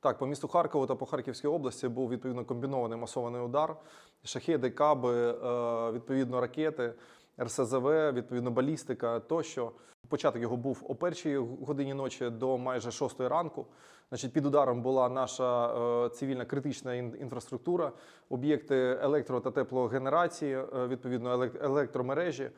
Так, по місту Харкову та по Харківській області був відповідно комбінований масований удар. Шахеди, каби, е, відповідно ракети, РСЗВ, відповідно балістика тощо. Початок його був о першій годині ночі до майже шостої ранку. Значить, під ударом була наша е, цивільна критична інфраструктура, об'єкти електро та теплогенерації, е, відповідно елек- електромережі.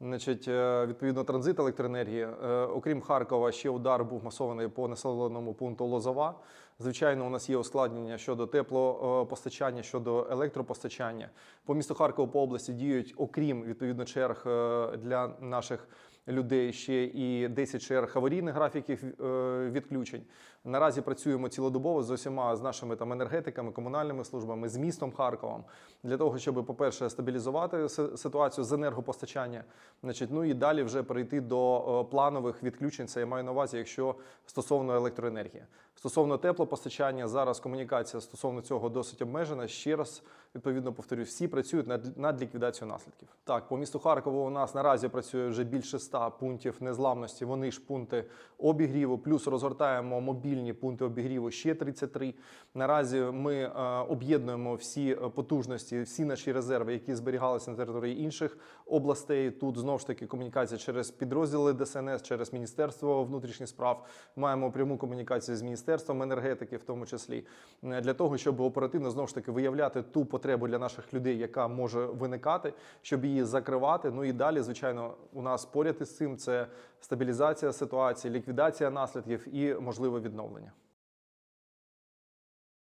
Значить, е, відповідно, транзит електроенергії. Е, Окрім Харкова, ще удар був масований по населеному пункту Лозова. Звичайно, у нас є ускладнення щодо теплопостачання, щодо електропостачання. По місту Харкову по області діють, окрім відповідно черг е, для наших людей, ще і 10 черг аварійних графіків е, відключень. Наразі працюємо цілодобово з усіма з нашими там енергетиками, комунальними службами, з містом Харковом для того, щоб, по-перше, стабілізувати ситуацію з енергопостачання. Значить, ну і далі вже перейти до е, планових відключень. Це я маю на увазі, якщо стосовно електроенергії. Стосовно теплопостачання, зараз комунікація стосовно цього досить обмежена. Ще раз відповідно повторю, всі працюють над, над ліквідацією наслідків. Так, по місту Харкову у нас наразі працює вже більше 100 пунктів незламності. Вони ж пункти обігріву, плюс розгортаємо мобільні пункти обігріву ще 33. Наразі ми е, об'єднуємо всі е, потужності, всі наші резерви, які зберігалися на території інших областей. Тут знову ж таки комунікація через підрозділи ДСНС, через Міністерство внутрішніх справ. Маємо пряму комунікацію з міністерством енергетики, в тому числі е, для того, щоб оперативно знову ж таки виявляти ту потребу для наших людей, яка може виникати, щоб її закривати. Ну і далі, звичайно, у нас поряд із цим це стабілізація ситуації, ліквідація наслідків і можливе відновлення.